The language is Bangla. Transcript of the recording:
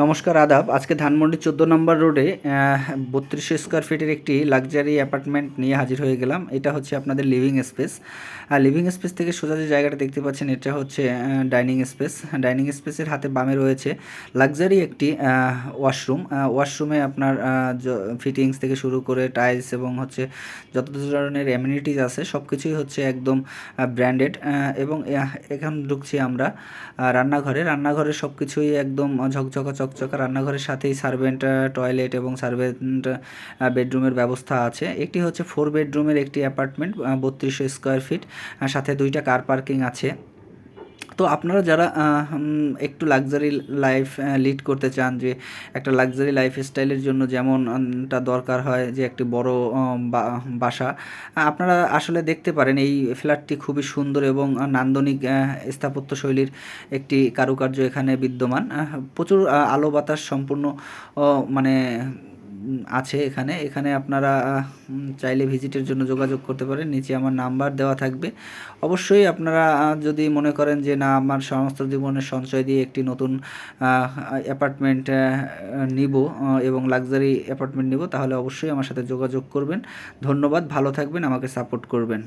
নমস্কার, আদাব। আজকে ধানমন্ডি চোদ্দ নম্বর রোডে বত্রিশশো স্কোয়ার ফিটের একটি লাক্সারি অ্যাপার্টমেন্ট নিয়ে হাজির হয়ে গেলাম। এটা হচ্ছে আপনাদের লিভিং স্পেস আর লিভিং স্পেস থেকে সোজা যে জায়গাটা দেখতে পাচ্ছেন, এটা হচ্ছে ডাইনিং স্পেস ডাইনিং স্পেসের হাতে বামে রয়েছে লাক্সারি একটি ওয়াশরুম ওয়াশরুমে আপনার ফিটিংস থেকে শুরু করে টাইলস এবং হচ্ছে যত ধরনের অ্যামিনিটিস আছে সব কিছুই হচ্ছে একদম ব্র্যান্ডেড এবং এখন ঢুকছি আমরা রান্নাঘরে। রান্নাঘরে সব কিছুই একদম ঝকঝকা চকচকা রান্নাঘরের সাথেই সার্ভেন্ট টয়লেট এবং সার্ভেন্ট বেডরুমের ব্যবস্থা আছে। একটি হচ্ছে ফোর বেডরুমের একটি অ্যাপার্টমেন্ট বত্রিশশো স্কোয়ার ফিট সাথে দুইটা কার পার্কিং আছে। তো আপনারা যারা একটু লাক্সারি লাইফ লিড করতে চান, যে একটা লাক্সারি লাইফ স্টাইলের জন্য যেমনটা দরকার হয়, যে একটি বড় বাসা আপনারা আসলে দেখতে পারেন এই ফ্ল্যাটটি খুবই সুন্দর এবং নান্দনিক স্থাপত্য শৈলীর একটি কারুকার্য এখানে বিদ্যমান। প্রচুর আলো বাতাস সম্পূর্ণ মানে আছে এখানে। এখানে আপনারা চাইলে ভিজিটের জন্য যোগাযোগ করতে পারেন। নিচে আমার নাম্বার দেওয়া থাকবে। অবশ্যই আপনারা যদি মনে করেন যে, না, আমার সমস্ত জীবনের সঞ্চয় দিয়ে একটি নতুন অ্যাপার্টমেন্ট নিব এবং লাক্সারি অ্যাপার্টমেন্ট নিব, তাহলে অবশ্যই আমার সাথে যোগাযোগ করবেন। ধন্যবাদ, ভালো থাকবেন, আমাকে সাপোর্ট করবেন।